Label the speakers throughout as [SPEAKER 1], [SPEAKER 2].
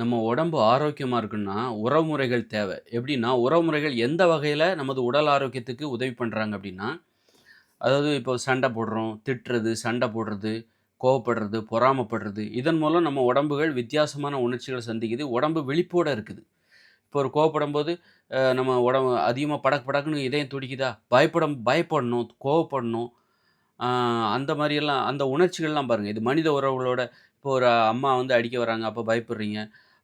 [SPEAKER 1] நம்ம உடம்பு ஆரோக்கியமாக இருக்குன்னா, உறவுமுறைகள் தேவை. எப்படின்னா, உறவுமுறைகள் எந்த வகையில் நமது உடல் ஆரோக்கியத்துக்கு உதவி பண்ணுறாங்க அப்படின்னா, அதாவது இப்போ சண்டை போடுறோம், திட்டுறது, சண்டை போடுறது, கோவப்படுறது, பொறாமைப்படுறது, இதன் மூலம் நம்ம உடம்புகள் வித்தியாசமான உணர்ச்சிகளை சந்திக்குது. உடம்பு விழிப்போடு இருக்குது. இப்போ ஒரு கோவப்படும் போது நம்ம உடம்பு அதிகமாக படக்கு படக்குன்னு இதயம் துடிக்குதா? பயப்படம் பயப்படணும், கோவப்படணும். அந்த மாதிரியெல்லாம் அந்த உணர்ச்சிகள்லாம் பாருங்கள் இது மனித உறவுகளோட இப்போ ஒரு அம்மா வந்து அடிக்க வராங்க, அப்போ பயப்படுறீங்க.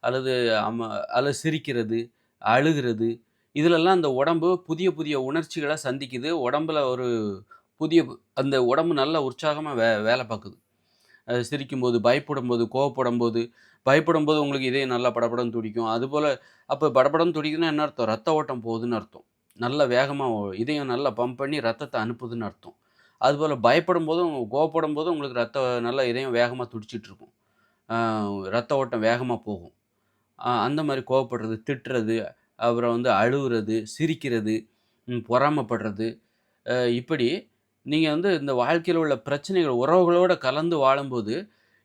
[SPEAKER 1] அல்லது அம்மா அல்லது சிரிக்கிறது, அழுகுறது, இதுலலாம் அந்த உடம்பு புதிய புதிய உணர்ச்சிகளை சந்திக்குது. உடம்புல ஒரு புதிய அந்த உடம்பு நல்ல உற்சாகமாக வே வேல பயப்படும் போது சிரிக்கும்போது, பயப்படும்போது, கோவப்படும்போது, பயப்படும்போது உங்களுக்கு இதே நல்லா படப்படம் துடிக்கும். அதுபோல் அப்போ படப்படம் துடிக்குதுன்னா என்ன அர்த்தம்? ரத்த ஓட்டம் போகுதுன்னு அர்த்தம். நல்ல வேகமாக இதயம் நல்லா பம்ப் பண்ணி ரத்தத்தை அனுப்புதுன்னு அர்த்தம். அதுபோல பயப்படும்போதும், கோவப்படும்போதும் உங்களுக்கு ரத்த நல்லா இதயம் வேகமாக துடிச்சிட்ருக்கும் ரத்த ஓட்டம் வேகமாக போகும். அந்த மாதிரி கோவப்படுறது, திட்டுறது, அப்புறம் வந்து அழுவுறது, சிரிக்கிறது, பொறாமப்படுறது பொறாமைப்படுறது, இப்படி நீங்கள் வந்து இந்த வாழ்க்கையில் உள்ள பிரச்சனைகள் உறவுகளோடு கலந்து வாழும்போது,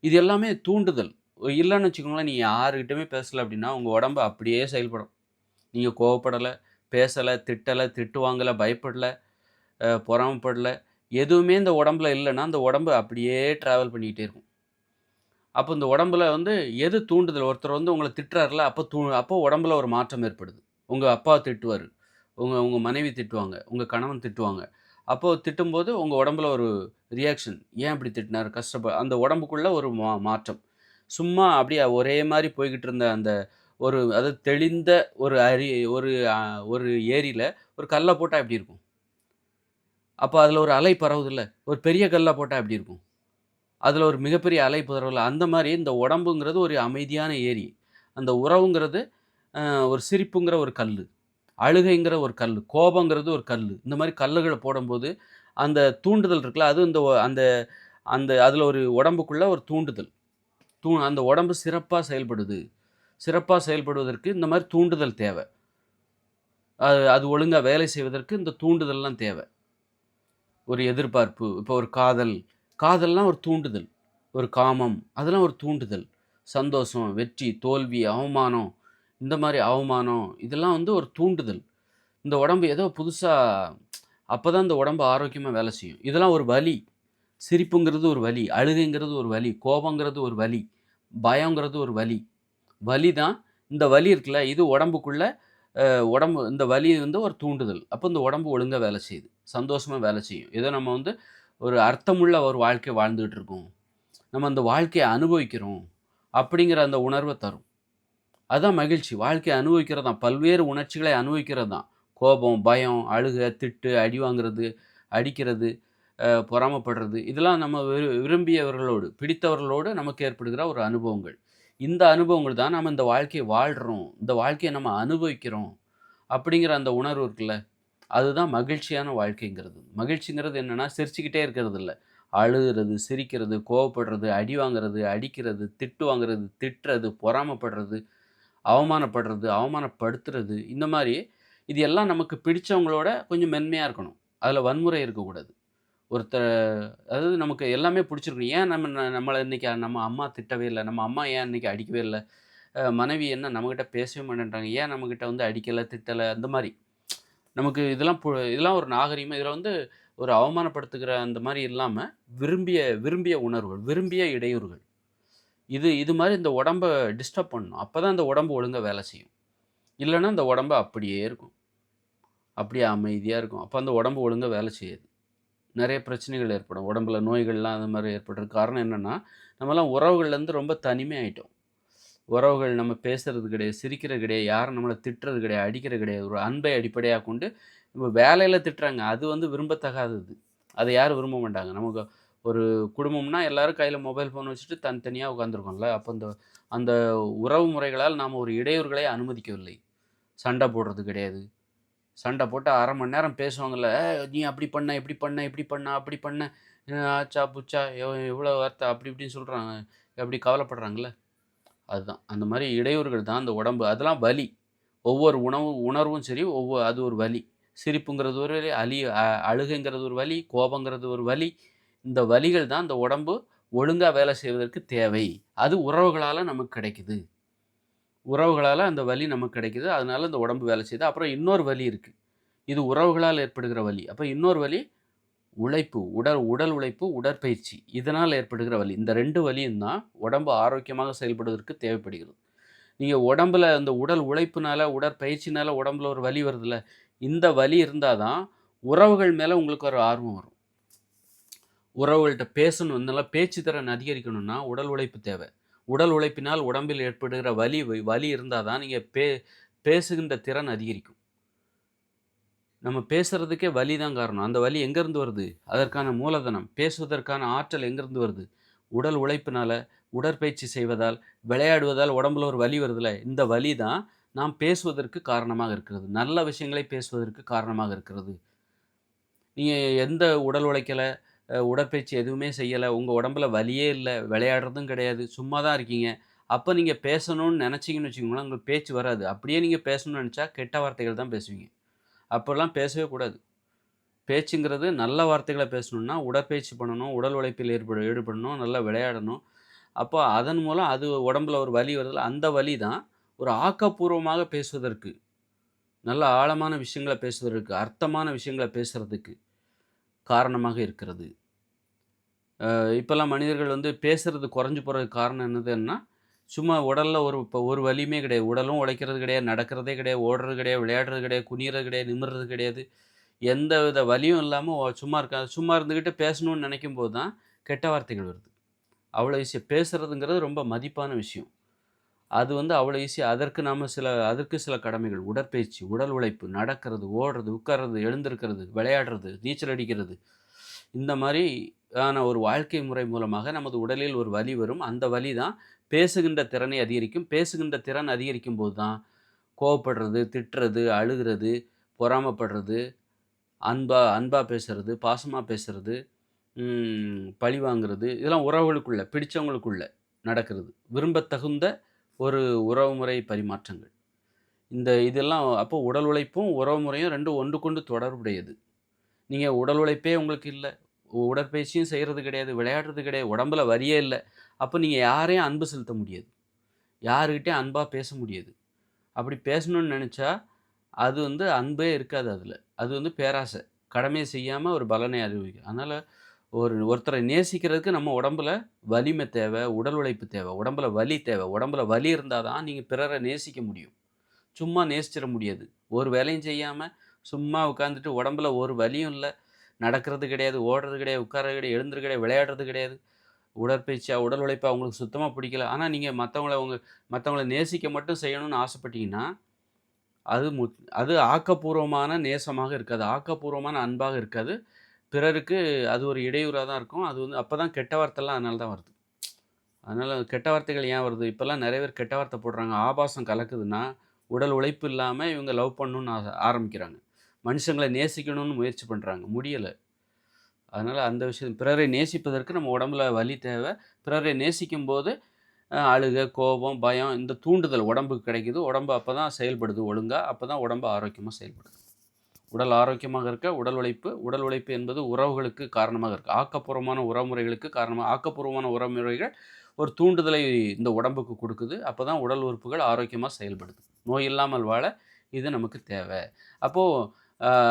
[SPEAKER 1] இது எல்லாமே தூண்டுதல். இல்லைன்னு வச்சுக்கோங்களேன், நீங்கள் யாருக்கிட்டமே பேசலை அப்படின்னா, உங்கள் உடம்பு அப்படியே செயல்படும். நீங்கள் கோவப்படலை பேசலை திட்டலை திட்டு வாங்கலை பயப்படலை பொறாமப்படலை எதுவுமே இந்த உடம்புல இல்லைன்னா அந்த உடம்பு அப்படியே ட்ராவல் பண்ணிக்கிட்டே இருக்கும். அப்போ இந்த உடம்புல வந்து எது தூண்டுதல்? ஒருத்தர் வந்து உங்களை திட்டுறாருல அப்போ தூ அப்போ உடம்புல ஒரு மாற்றம் ஏற்படுது. உங்கள் அப்பா திட்டுவார் உங்கள் உங்கள் மனைவி திட்டுவாங்க. உங்கள் கணவன் திட்டுவாங்க. அப்போது திட்டும்போது உங்கள் உடம்புல ஒரு ரியாக்ஷன். ஏன் அப்படி திட்டினார் கஷ்டப்ப அந்த உடம்புக்குள்ள ஒரு மா மாற்றம். சும்மா அப்படியே ஒரே மாதிரி போய்கிட்டு இருந்த அந்த ஒரு அதாவது தெளிந்த ஒரு அரி ஒரு ஒரு ஏரியில் ஒரு கல்லை போட்டால் எப்படி இருக்கும்? அப்போ அதில் ஒரு அலை பரவுதுல்ல. ஒரு பெரிய கல்லை போட்டால் எப்படி இருக்கும்? அதில் ஒரு மிகப்பெரிய அலை பரவல. அந்த மாதிரி இந்த உடம்புங்கிறது ஒரு அமைதியான ஏரி. அந்த உறவுங்கிறது ஒரு சிரிப்புங்கிற ஒரு கல் அழுகைங்கிற ஒரு கல் கோபங்கிறது ஒரு கல் இந்த மாதிரி கல்லுகளை போடும்போது, அந்த தூண்டுதல் இருக்குல்ல, அது இந்த அந்த அந்த அதில் ஒரு உடம்புக்குள்ளே ஒரு தூண்டுதல். தூ அந்த உடம்பு சிறப்பாக செயல்படுது. சிறப்பாக செயல்படுவதற்கு இந்த மாதிரி தூண்டுதல் தேவை அது அது ஒழுங்காக வேலை செய்வதற்கு இந்த தூண்டுதல்லாம் தேவை ஒரு எதிர்பார்ப்பு, இப்போ ஒரு காதல். காதல்லாம் ஒரு தூண்டுதல். ஒரு காமம், அதெல்லாம் ஒரு தூண்டுதல். சந்தோஷம், வெற்றி, தோல்வி, அவமானம், இந்த மாதிரி அவமானம், இதெல்லாம் வந்து ஒரு தூண்டுதல். இந்த உடம்பு ஏதோ புதுசாக அப்போ தான் இந்த உடம்பு ஆரோக்கியமாக வேலை செய்யும். இதெல்லாம் ஒரு வலி. சிரிப்புங்கிறது ஒரு வலி. அழுகைங்கிறது ஒரு வலி. கோபங்கிறது ஒரு வலி. பயங்கிறது ஒரு வலி. வலி தான் இந்த வலி இருக்குல்ல, இது உடம்புக்குள்ளே உடம்பு இந்த வலி வந்து ஒரு தூண்டுதல். அப்போ இந்த உடம்பு ஒழுங்காக வேலை செய்யுது. சந்தோஷமாக வேலை செய்யும். ஏதோ நம்ம வந்து ஒரு அர்த்தமுள்ள ஒரு வாழ்க்கை வாழ்ந்துகிட்டு இருக்கோம். நம்ம அந்த வாழ்க்கையை அனுபவிக்கிறோம். அப்படிங்கிற அந்த உணர்வை தரும். அதுதான் மகிழ்ச்சி. வாழ்க்கையை அனுபவிக்கிறது தான். பல்வேறு உணர்ச்சிகளை அனுபவிக்கிறது தான். கோபம், பயம், அழுகை, திட்டு, அடி வாங்குறது, அடிக்கிறது, பொறாமப்படுறது பொறாமைப்படுறது, இதெல்லாம் நம்ம விரு விரும்பியவர்களோடு, பிடித்தவர்களோடு நமக்கு ஏற்படுகிற ஒரு அனுபவங்கள். இந்த அனுபவங்கள் தான் நம்ம இந்த வாழ்க்கையை வாழ்கிறோம் இந்த வாழ்க்கையை நம்ம அனுபவிக்கிறோம். அப்படிங்கிற அந்த உணர்வு இருக்குல்ல, அதுதான் மகிழ்ச்சியான வாழ்க்கைங்கிறது. மகிழ்ச்சிங்கிறது என்னன்னா, சிரிச்சுக்கிட்டே இருக்கிறது இல்லை அழுகுறது, சிரிக்கிறது, கோவப்படுறது, அடி வாங்குறது, அடிக்கிறது, திட்டு வாங்குறது, திட்டுறது, பொறாமைப்படுறது, அவமானப்படுறது, அவமானப்படுத்துறது, இந்த மாதிரி இது எல்லாம் நமக்கு பிடிச்சவங்களோட கொஞ்சம் மென்மையாக இருக்கணும். அதில் வன்முறை இருக்கக்கூடாது. ஒருத்தர் அதாவது நமக்கு எல்லாமே பிடிச்சிருக்கணும் ஏன் நம்ம நம்மளை இன்றைக்கி நம்ம அம்மா திட்டவே இல்லை நம்ம அம்மா ஏன் இன்றைக்கி அடிக்கவே இல்லை மனைவி என்ன நம்மக்கிட்ட பேசவே மாட்டேன்றாங்க? ஏன் நம்மக்கிட்ட வந்து அடிக்கலை திட்டலை அந்த மாதிரி நமக்கு இதெல்லாம் பு இதெல்லாம் ஒரு நாகரீகம் இதில் வந்து ஒரு அவமானப்படுத்துகிற அந்த மாதிரி இல்லாமல் விரும்பிய விரும்பிய உணர்வுகள், விரும்பிய இடையூறுகள். இது இது மாதிரி இந்த உடம்ப டிஸ்டர்ப் பண்ணணும். அப்போ தான் இந்த உடம்பு ஒழுங்கா வேலை செய்யும். இல்லைன்னா இந்த உடம்பு அப்படியே இருக்கும். அப்படியே அமைதியாக இருக்கும். அப்போ அந்த உடம்பு ஒழுங்காக வேலை செய்யாது. நிறைய பிரச்சனைகள் ஏற்படும். உடம்புல நோய்கள்லாம் அந்த மாதிரி ஏற்படுறதுக்கு காரணம் என்னென்னா நம்மலாம் உறவுகள்லேருந்து ரொம்ப தனிமையாயிட்டோம். உறவுகள் நம்ம பேசுறது கிடையாது, சிரிக்கிறது கிடையாது, யாரும் நம்மளை திட்டுறது கிடையாது, அடிக்கிறது கிடையாது. ஒரு அன்பை அடிப்படையாக கொண்டு நம்ம வேலையில் திட்டுறாங்க. அது வந்து விரும்பத்தகாதது. அதை யாரும் விரும்ப மாட்டாங்க. நமக்கு ஒரு குடும்பம்னா எல்லாரும் கையில் மொபைல் ஃபோன் வச்சுட்டு தனித்தனியாக உட்காந்துருக்கோம்ல அப்போ அந்த அந்த உறவு முறைகளால் நாம் ஒரு இடையூறுகளை அனுமதிக்கவில்லை. சண்டை போடுறது கிடையாது. சண்டை போட்டு அரை மணி நேரம் பேசுவாங்கள்ல நீ அப்படி பண்ண, இப்படி பண்ண, இப்படி பண்ண, அப்படி பண்ண, ஆச்சா, புச்சா எவ்வளோ வார்த்தை" அப்படி இப்படின்னு சொல்கிறாங்க அப்படி கவலைப்படுறாங்கல்ல. அதுதான். அந்த மாதிரி இடையூறுகள் தான் அந்த உடம்பு. அதெல்லாம் வலி. ஒவ்வொரு உணவு உணர்வும் சரி, ஒவ்வொ அது ஒரு வலி. சிரிப்புங்கிறது ஒரு வலி, அலி அழுகைங்கிறது ஒரு வலி, கோபங்கிறது ஒரு வலி. இந்த வலிகள் தான் இந்த உடம்பு ஒழுங்காக வேலை செய்வதற்கு தேவை. அது உறவுகளால் நமக்கு கிடைக்குது. உறவுகளால் அந்த வலி நமக்கு கிடைக்குது. அதனால இந்த உடம்பு வேலை செய்யுது. அப்புறம் இன்னொரு வலி இருக்குது இது உறவுகளால் ஏற்படுகிற வலி. அப்போ இன்னொரு வலி உழைப்பு. உடல் உடல் உழைப்பு, உடற்பயிற்சி. இதனால் ஏற்படுகிற வலி. இந்த ரெண்டு வலியும் தான் உடம்பு ஆரோக்கியமாக செயல்படுவதற்கு தேவைப்படுகிறது. நீங்கள் உடம்புல அந்த உடல் உழைப்புனால, உடற்பயிற்சினால உடம்புல ஒரு வலி வருதுல்ல, இந்த வலி இருந்தால் தான் உறவுகள் மேலே உங்களுக்கு ஒரு ஆர்வம் வரும். உறவுகள்கிட்ட பேசணும். நல்லா பேச்சு திறன் அதிகரிக்கணும்னா உடல் உழைப்பு தேவை. உடல் உழைப்பினால் உடம்பில் ஏற்படுகிற வலி வலி இருந்தால் தான் நீங்கள் பே பேசுகின்ற திறன் அதிகரிக்கும். நம்ம பேசுகிறதுக்கே வலி தான் காரணம். அந்த வலி எங்கேருந்து வருது? அதற்கான மூலதனம், பேசுவதற்கான ஆற்றல் எங்கேருந்து வருது? உடல் உழைப்பினால் உடற்பயிற்சி செய்வதால், விளையாடுவதால் உடம்புல ஒரு வலி வருதுல இந்த வலி தான் நாம் பேசுவதற்கு காரணமாக இருக்கிறது. நல்ல விஷயங்களை பேசுவதற்கு காரணமாக இருக்கிறது. நீங்கள் எந்த உடல் உழைக்கல, உடற்பயிற்சி எதுவுமே செய்யலை உங்கள் உடம்புல வலியே இல்லை விளையாடுறதும் கிடையாது, சும்மா தான் இருக்கீங்க. அப்போ நீங்கள் பேசணும்னு நினச்சிங்கன்னு வச்சுக்கோங்களேன், உங்களுக்கு பேச்சு வராது. அப்படியே நீங்கள் பேசணும்னு நினச்சா கெட்ட வார்த்தைகள் தான் பேசுவீங்க. அப்போல்லாம் பேசவே கூடாது. பேச்சுங்கிறது நல்ல வார்த்தைகளை பேசணுன்னா உடற்பயிற்சி பண்ணணும், உடல் உழைப்பில் ஏற்பட ஈடுபடணும், நல்லா விளையாடணும். அப்போ அதன் மூலம் அது உடம்புல ஒரு வலி வருதில்ல அந்த வலி தான் ஒரு ஆக்கப்பூர்வமாக பேசுவதற்கு, நல்ல ஆழமான விஷயங்களை பேசுவதற்கு, அர்த்தமான விஷயங்களை பேசுகிறதுக்கு காரணமாக இருக்கிறது. இப்போல்லாம் மனிதர்கள் வந்து பேசுகிறது குறைஞ்சு போகிறதுக்கு காரணம் என்னதுன்னா, சும்மா உடலில் ஒரு இப்போ ஒரு வலியுமே கிடையாது. உடலும் உழைக்கிறது கிடையாது, நடக்கிறதே கிடையாது, ஓடுறது கிடையாது, விளையாடுறது கிடையாது, குனியறது கிடையாது, நிமிடுறது கிடையாது. எந்த வித வலியும் இல்லாமல் சும்மா இருக்கா சும்மா இருந்துக்கிட்டு பேசணும்னு நினைக்கும்போது தான் கெட்ட வார்த்தைகள் வருது. அவ்வளோ ஈஸியாக பேசுறதுங்கிறது ரொம்ப மதிப்பான விஷயம். அது வந்து அவ்வளோ ஈஸியாக அதற்கு நாம் சில அதற்கு சில கடமைகள். உடற்பயிற்சி, உடல் உழைப்பு, நடக்கிறது, ஓடுறது, உட்கார்றது, எழுந்திருக்கிறது, விளையாடுறது, நீச்சல் அடிக்கிறது. இந்த மாதிரி ஆன ஒரு வாழ்க்கை முறை மூலமாக நமது உடலில் ஒரு வலி வரும். அந்த வலி தான் பேசுகின்ற திறனை அதிகரிக்கும். பேசுகின்ற திறன் அதிகரிக்கும் போது தான் கோவப்படுறது, திட்டுறது, அழுகுறது, பொறாமைப்படுறது, அன்பா அன்பாக பேசுறது, பாசமாக பேசுறது, பழி வாங்குறது, இதெல்லாம் உறவுகளுக்குள்ள, பிடிச்சவங்களுக்குள்ள நடக்கிறது. விரும்பத்தகுந்த ஒரு உறவுமுறை பரிமாற்றங்கள். இந்த இதெல்லாம் அப்போ உடல் உழைப்பும், உறவு முறையும் 2ம் ஒன்றுக்கொன்று தொடர்புடையது. நீங்கள் உடல் உழைப்பே உங்களுக்கு இல்லை உடற்பயிற்சியும் செய்கிறது கிடையாது, விளையாடுறது கிடையாது, உடம்புல வலியே இல்லை அப்போ நீங்கள் யாரையும் அன்பு செலுத்த முடியாது. யாருக்கிட்டேயும் அன்பாக பேச முடியாது. அப்படி பேசணும்னு நினச்சா அது வந்து அன்பே இருக்காது அதில் அது வந்து பேராசை. கடமையை செய்யாமல் ஒரு பலனை அறிவிக்கும் அதனால் ஒரு ஒருத்தரை நேசிக்கிறதுக்கு நம்ம உடம்புல வலிமை தேவை, உடல் உழைப்பு தேவை, உடம்புல வலி தேவை. உடம்புல வலி இருந்தால் தான் நீங்கள் பிறரை நேசிக்க முடியும். சும்மா நேசிச்சிட முடியாது. ஒரு வேலையும் செய்யாமல் சும்மா உட்காந்துட்டு உடம்புல ஒரு வலியும் இல்லை நடக்கிறது கிடையாது, ஓடுறது கிடையாது, உட்கார்றது கிடையாது, எழுந்திருக்க கிடையாது, விளையாடுறது கிடையாது. உடற்பயிற்சியா, உடல் உழைப்பாக அவங்களுக்கு சுத்தமாக பிடிக்கல. ஆனால் நீங்கள் மற்றவங்கள அவங்க மற்றவங்கள நேசிக்க மட்டும் செய்யணும்னு ஆசைப்பட்டீங்கன்னா, அது மு அது ஆக்கப்பூர்வமான நேசமாக இருக்காது. ஆக்கப்பூர்வமான அன்பாக இருக்காது. பிறருக்கு அது ஒரு இடையூறாக தான் இருக்கும். அது வந்து அப்பதான் கெட்ட வார்த்தைலாம் அதனால தான் வருது. அதனால் கெட்ட வார்த்தைகள் ஏன் வருது? இப்போல்லாம் நிறைய பேர் கெட்ட வார்த்தை போடுறாங்க. ஆபாசம் கலக்குதுன்னா, உடல் உழைப்பு இல்லாமல் இவங்க லவ் பண்ணணுன்னு ஆரம்பிக்கிறாங்க. மனுஷங்களை நேசிக்கணும்னு முயற்சி பண்ணுறாங்க முடியலை அதனால் அந்த விஷயம் பிறரை நேசிப்பதற்கு நம்ம உடம்புல வலி தேவை. பிறரை நேசிக்கும்போது போது அழுகை, கோபம், பயம் இந்த தூண்டுதல் உடம்புக்கு கிடைக்குது. உடம்பு அப்பதான் செயல்படுது ஒழுங்காக அப்போ தான் உடம்பு ஆரோக்கியமாக செயல்படுது. உடல் ஆரோக்கியமாக இருக்க உடல் உழைப்பு, உடல் உழைப்பு என்பது உறவுகளுக்கு காரணமாக இருக்குது ஆக்கப்பூர்வமான உறவுமுறைகளுக்கு காரணமாக ஆக்கப்பூர்வமான உறவுமுறைகள் ஒரு தூண்டுதலை இந்த உடம்புக்கு கொடுக்குது அப்போ தான் உடல் உறுப்புகள் ஆரோக்கியமாக செயல்படுது. நோய் இல்லாமல் வாழ இது நமக்கு தேவை. அப்போது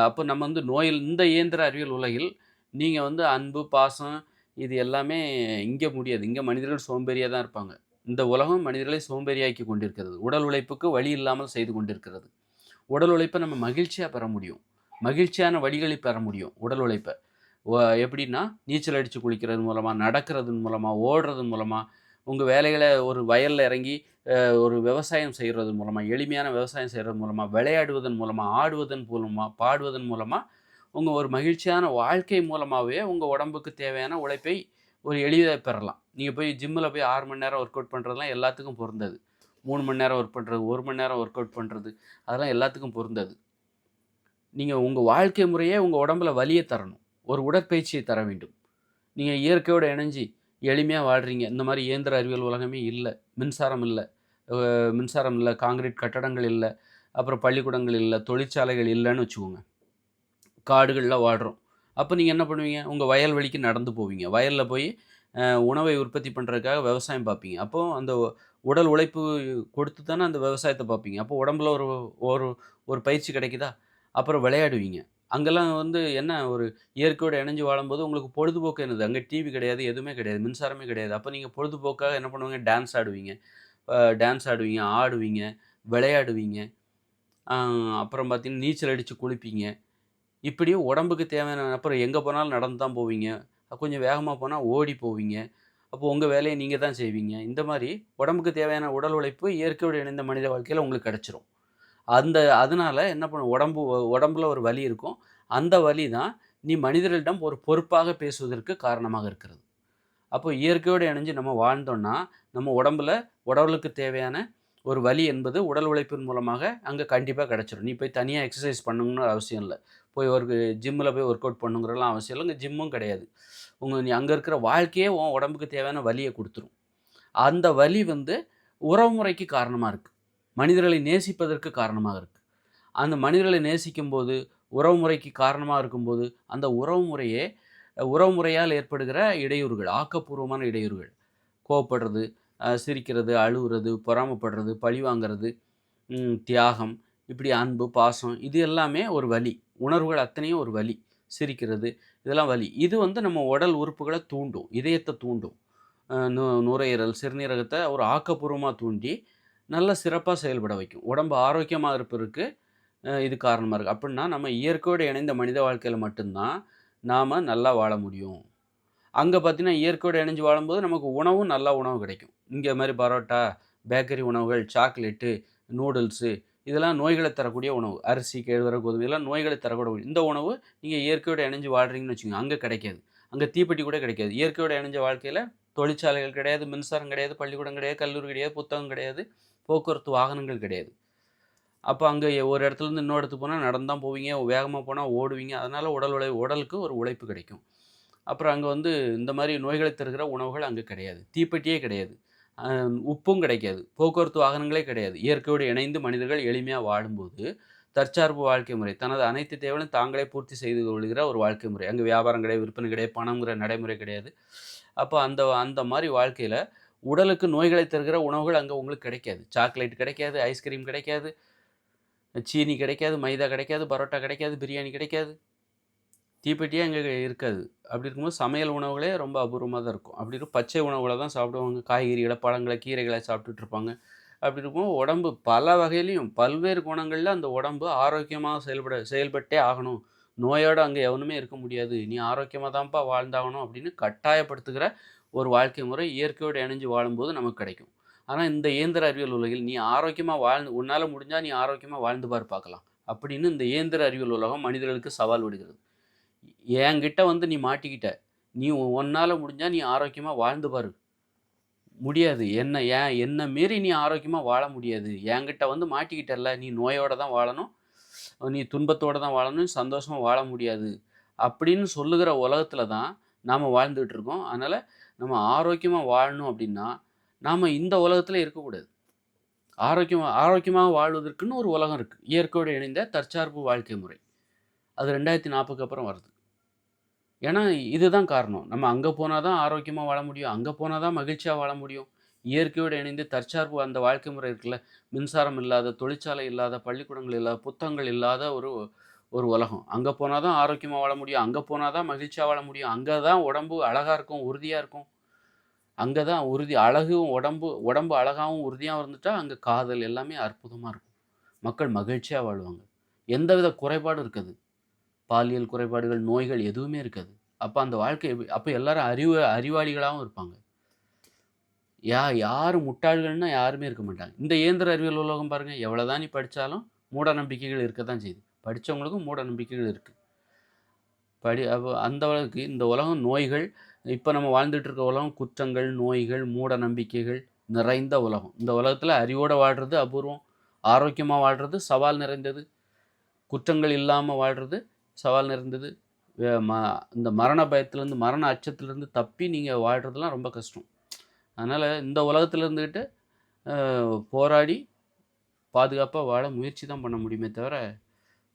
[SPEAKER 1] அப்போ நம்ம வந்து நோயில் இந்த இயந்திர அறிவியல் உலகில் நீங்கள் வந்து அன்பு, பாசம் இது எல்லாமே இங்கே முடியாது. இங்கே மனிதர்கள் சோம்பேறியாக தான் இருப்பாங்க. இந்த உலகம் மனிதர்களை சோம்பேறியாக்கி கொண்டிருக்கிறது. உடல் உழைப்புக்கு வழி இல்லாமல் செய்து கொண்டிருக்கிறது. உடல் உழைப்ப நம்ம மகிழ்ச்சியாக பெற முடியும். மகிழ்ச்சியான வழிகளை பெற முடியும் உடல் உழைப்பை எப்படின்னா, நீச்சல் அடித்து குளிக்கிறது மூலமாக நடக்கிறது மூலமாக ஓடுறது மூலமாக உங்கள் வேலைகளை ஒரு வயலில் இறங்கி ஒரு விவசாயம் செய்கிறது மூலமாக எளிமையான விவசாயம் செய்கிறது மூலமாக விளையாடுவதன் மூலமாக ஆடுவதன் மூலமாக பாடுவதன் மூலமாக உங்கள் ஒரு மகிழ்ச்சியான வாழ்க்கை மூலமாகவே உங்கள் உடம்புக்கு தேவையான உழைப்பை ஒரு எளிதாக பெறலாம். நீங்கள் போய் ஜிம்மில் போய் ஆறு மணி நேரம் ஒர்க் அவுட் பண்ணுறதுலாம் எல்லாத்துக்கும் பொருந்தது மூணு மணி நேரம் ஒர்க் பண்ணுறது ஒரு மணி நேரம் ஒர்க் அவுட் பண்ணுறது அதெல்லாம் எல்லாத்துக்கும் பொருந்தது நீங்கள் உங்கள் வாழ்க்கை முறையே உங்கள் உடம்புல வலியை தரணும். ஒரு உடற்பயிற்சியை தர வேண்டும். நீங்கள் இயற்கையோடு இணைஞ்சி எளிமையாக வாழ்கிறீங்க இந்த மாதிரி இயந்திர அறிவியல் உலகமே இல்லை மின்சாரம் இல்லை மின்சாரம் இல்லை காங்கிரீட் கட்டடங்கள் இல்லை அப்புறம் பள்ளிக்கூடங்கள் இல்லை தொழிற்சாலைகள் இல்லைன்னு வச்சுக்கோங்க. காடுகள்லாம் வாடுறோம். அப்போ நீங்கள் என்ன பண்ணுவீங்க? உங்கள் வயல்வெளிக்கு நடந்து போவீங்க. வயலில் போய் உணவை உற்பத்தி பண்ணுறதுக்காக விவசாயம் பார்ப்பீங்க அப்போது அந்த உடல் உழைப்பு கொடுத்து தானே அந்த விவசாயத்தை பார்ப்பீங்க அப்போ உடம்புல ஒரு ஒரு ஒரு பயிற்சி கிடைக்குதா? அப்புறம் விளையாடுவீங்க. அங்கெல்லாம் வந்து என்ன ஒரு இயற்கையோடு இணைஞ்சு வாழும்போது உங்களுக்கு பொழுதுபோக்கு என்னது? அங்கே டிவி கிடையாது எதுவுமே கிடையாது மின்சாரமே கிடையாது. அப்போ நீங்கள் பொழுதுபோக்காக என்ன பண்ணுவீங்க? டான்ஸ் ஆடுவீங்க. டான்ஸ் ஆடுவீங்க ஆடுவீங்க விளையாடுவீங்க. அப்புறம் பார்த்தீங்கன்னா நீச்சல் அடித்து குளிப்பீங்க. இப்படி உடம்புக்கு தேவையான அப்புறம் எங்கே போனாலும் நடந்து தான் போவீங்க. கொஞ்சம் வேகமாக போனால் ஓடி போவீங்க. அப்போது உங்கள் வேலையை நீங்கள் தான் செய்வீங்க. இந்த மாதிரி உடம்புக்கு தேவையான உடல் உழைப்பு இயற்கையோடு இணைந்த மனித வாழ்க்கையில் உங்களுக்கு கிடச்சிரும். அந்த அதனால என்ன பண்ணும் உடம்பு உடம்புல ஒரு வலி இருக்கும். அந்த வலி தான் நீ மனிதர்களிடம் ஒரு பொறுப்பாக பேசுவதற்கு காரணமாக இருக்கிறது. அப்போ இயற்கையோடு இணைஞ்சு நம்ம வாழ்ந்தோம்னா நம்ம உடம்புல உடலுக்கு தேவையான ஒரு வலி என்பது உடல் உழைப்பின் மூலமாக அங்கே கண்டிப்பாக கிடச்சிரும். நீ போய் தனியாக எக்ஸசைஸ் பண்ணணும்னு அவசியம் இல்லை. போய் ஒரு ஜிம்மில் போய் ஒர்க் அவுட் பண்ணுங்கிறலாம் அவசியம் இல்லை. இங்கே ஜிம்மும் கிடையாது. உங்கள் நீ அங்கே இருக்கிற வாழ்க்கையே உன் உடம்புக்கு தேவையான வலியை கொடுத்துரும். அந்த வலி வந்து உறவுமுறைக்கு காரணமாக இருக்குது மனிதர்களை நேசிப்பதற்கு காரணமாக இருக்குது அந்த மனிதர்களை நேசிக்கும் போது உறவுமுறைக்கு காரணமாக இருக்கும்போது அந்த உறவுமுறையே உறவுமுறையால் ஏற்படுகிற இடையூறுகள் ஆக்கப்பூர்வமான இடையூறுகள் கோவப்படுறது சிரிக்கிறது அழுகுறது பொறாமப்படுறது பழி வாங்கிறது தியாகம் இப்படி அன்பு பாசம் இது எல்லாமே ஒரு வலி. உணர்வுகள் அத்தனையும் ஒரு வலி. சிரிக்கிறது இதெல்லாம் வலி. இது வந்து நம்ம உடல் உறுப்புகளை தூண்டும் இதயத்தை தூண்டும். நு நுரையீரல் சிறுநீரகத்தை ஒரு ஆக்கப்பூர்வமாக தூண்டி நல்ல சிறப்பாக செயல்பட வைக்கும். உடம்பு ஆரோக்கியமாக இருப்பதற்கு இது காரணமாக இருக்குது அப்படின்னா நம்ம இயற்கையோடு இணைந்த மனித வாழ்க்கையில் மட்டும்தான் நாம் நல்லா வாழ முடியும். அங்கே பார்த்தீங்கன்னா இயற்கையோடு இணைஞ்சு வாழும்போது நமக்கு உணவும் நல்ல உணவு கிடைக்கும். இங்கே மாதிரி பரோட்டா பேக்கரி உணவுகள் சாக்லேட்டு நூடுல்ஸு இதெல்லாம் நோய்களை தரக்கூடிய உணவு. அரிசி கேழ்வரகு கோதுமை இதெல்லாம் நோய்களை தரக்கூடிய இந்த உணவு நீங்கள் இயற்கையோடு இணைஞ்சு வாழ்கிறீங்கன்னு வச்சுக்கோங்க. அங்கே கிடைக்காது. அங்கே தீப்பெட்டி கூட கிடைக்காது. இயற்கையோடு இணைஞ்ச வாழ்க்கையில் தொழிற்சாலைகள் கிடையாது மின்சாரம் கிடையாது பள்ளிக்கூடம் கிடையாது கல்லூரி கிடையாது புத்தகம் கிடையாது போக்குவரத்து வாகனங்கள் கிடையாது. அப்போ அங்கே ஒரு இடத்துலேருந்து இன்னொரு இடத்துக்கு போனால் நடந்தான் போவீங்க வேகமாக போனால் ஓடுவீங்க. அதனால் உடல் உழை உடலுக்கு ஒரு உழைப்பு கிடைக்கும். அப்புறம் அங்கே வந்து இந்த மாதிரி நோய்களை தருகிற உணவுகள் அங்கே கிடையாது. தீப்பெட்டியே கிடையாது. உப்பும் கிடைக்காது. போக்குவரத்து வாகனங்களே கிடையாது. இயற்கையோடு இணைந்து மனிதர்கள் எளிமையாக வாழும்போது தற்சார்பு வாழ்க்கை முறை தனது அனைத்து தேவைகளும் தாங்களே பூர்த்தி செய்து கொள்கிற ஒரு வாழ்க்கை முறை. அங்கே வியாபாரம் கிடையாது விற்பனை கிடையாது பணங்கிற நடைமுறை கிடையாது. அப்போ அந்த அந்த மாதிரி வாழ்க்கையில் உடலுக்கு நோய்களை தருகிற உணவுகள் அங்கே உங்களுக்கு கிடைக்காது. சாக்லேட் கிடைக்காது ஐஸ்கிரீம் கிடைக்காது சீனி கிடைக்காது மைதா கிடைக்காது பரோட்டா கிடைக்காது பிரியாணி கிடைக்காது. தீப்பெட்டியே அங்கே இருக்காது. அப்படி இருக்கும்போது சமையல் உணவுகளே ரொம்ப அபூர்வமாக தான் இருக்கும். அப்படி இருக்கும் பச்சை உணவுகளை தான் சாப்பிடுவாங்க. காய்கறிகளை பழங்களை கீரைகளை சாப்பிட்டுட்டு இருப்பாங்க. அப்படி இருக்கும்போது உடம்பு பல வகையிலையும் பல்வேறு குணங்களில் அந்த உடம்பு ஆரோக்கியமாக செயல்பட செயல்பட்டே ஆகணும். நோயோடு அங்கே எவனுமே இருக்க முடியாது. நீ ஆரோக்கியமாக தான்ப்பா வாழ்ந்தாகணும் அப்படின்னு கட்டாயப்படுத்துகிற ஒரு வாழ்க்கை முறை இயற்கையோடு இணைஞ்சு வாழும்போது நமக்கு கிடைக்கும். ஆனால் இந்த இயந்திர அறிவியல் உலகில் நீ ஆரோக்கியமாக வாழ்ந்து உன்னால் முடிஞ்சால் நீ ஆரோக்கியமாக வாழ்ந்து பார் பார்க்கலாம். அப்படின்னு இந்த இயந்திர அறிவியல் உலகம் மனிதர்களுக்கு சவால் விடுகிறது. என்கிட்ட வந்து நீ மாட்டிக்கிட்ட. நீ ஒன்னால் முடிஞ்சால் நீ ஆரோக்கியமாக வாழ்ந்து பாரு. முடியாது. என்ன ஏன் என்ன மீறி நீ ஆரோக்கியமாக வாழ முடியாது. என்கிட்ட வந்து மாட்டிக்கிட்டல நீ நோயோடு தான் வாழணும். நீ துன்பத்தோடு தான் வாழணும். சந்தோஷமாக வாழ முடியாது. அப்படின்னு சொல்லுகிற உலகத்தில் தான் நாம் வாழ்ந்துகிட்டு இருக்கோம். அதனால் நம்ம ஆரோக்கியமாக வாழணும் அப்படின்னா நாம் இந்த உலகத்தில் இருக்கக்கூடாது. ஆரோக்கியமாக ஆரோக்கியமாக வாழ்வதற்குன்னு ஒரு உலகம் இருக்குது இயற்கையோடு இணைந்த தற்சார்பு வாழ்க்கை முறை. அது ரெண்டாயிரத்தி நாற்பதுக்கு அப்புறம் வருது. ஏன்னா இதுதான் காரணம். நம்ம அங்கே போனால் தான் ஆரோக்கியமாக வாழ முடியும். அங்கே போனால் தான் மகிழ்ச்சியாக வாழ முடியும். இயற்கையோடு இணைந்து தற்சார்பு அந்த வாழ்க்கை முறை இருக்குல்ல? மின்சாரம் இல்லாத தொழிற்சாலை இல்லாத பள்ளிக்கூடங்கள் இல்லாத புத்தகங்கள் இல்லாத ஒரு ஒரு உலகம். அங்கே போனால் தான் ஆரோக்கியமாக வாழ முடியும். அங்கே போனால் தான் மகிழ்ச்சியாக வாழ முடியும். அங்கே தான் உடம்பு அழகாக இருக்கும் உறுதியாக இருக்கும். அங்கே தான் உறுதி அழகும் உடம்பு உடம்பு அழகாகவும் உறுதியாகவும் இருந்துட்டால் அங்கே காதல் எல்லாமே அற்புதமாக இருக்கும். மக்கள் மகிழ்ச்சியாக வாழ்வாங்க. எந்தவித குறைபாடும் இருக்காது. பாலியல் குறைபாடுகள் நோய்கள் எதுவுமே இருக்காது. அப்போ அந்த வாழ்க்கை அப்போ எல்லாரும் அறிவு அறிவாளிகளாகவும் இருப்பாங்க. யா யாரும் முட்டாள்கள்னா யாருமே இருக்க மாட்டாங்க. இந்த இயந்திர அறிவியல் உலகம் பாருங்கள் எவ்வளோதான் நீ படித்தாலும் மூட நம்பிக்கைகள் இருக்க தான் செய்யுது. படித்தவங்களுக்கும் மூட நம்பிக்கைகள் இருக்குது படி அப்போ அந்த அளவுக்கு இந்த உலகம் நோய்கள் இப்போ நம்ம வாழ்ந்துட்டு இருக்க உலகம் குற்றங்கள் நோய்கள் மூட நம்பிக்கைகள் நிறைந்த உலகம். இந்த உலகத்தில் அறிவோடு வாழ்கிறது அபூர்வம். ஆரோக்கியமாக வாழ்கிறது சவால் நிறைந்தது. குற்றங்கள் இல்லாமல் வாழ்கிறது சவால் நிறைந்தது. ம இந்த மரண பயத்துலேருந்து மரண அச்சத்துலேருந்து தப்பி நீங்கள் வாழ்கிறதுலாம் ரொம்ப கஷ்டம். அதனால் இந்த உலகத்தில் இருந்துக்கிட்டு போராடி பாதுகாப்பாக வாழ முயற்சி தான் பண்ண முடியுமே தவிர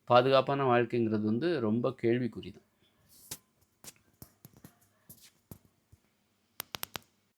[SPEAKER 1] பாதுகாப்பான வாழ்க்கைங்கிறது வந்து ரொம்ப கேள்விக்குறி தான்.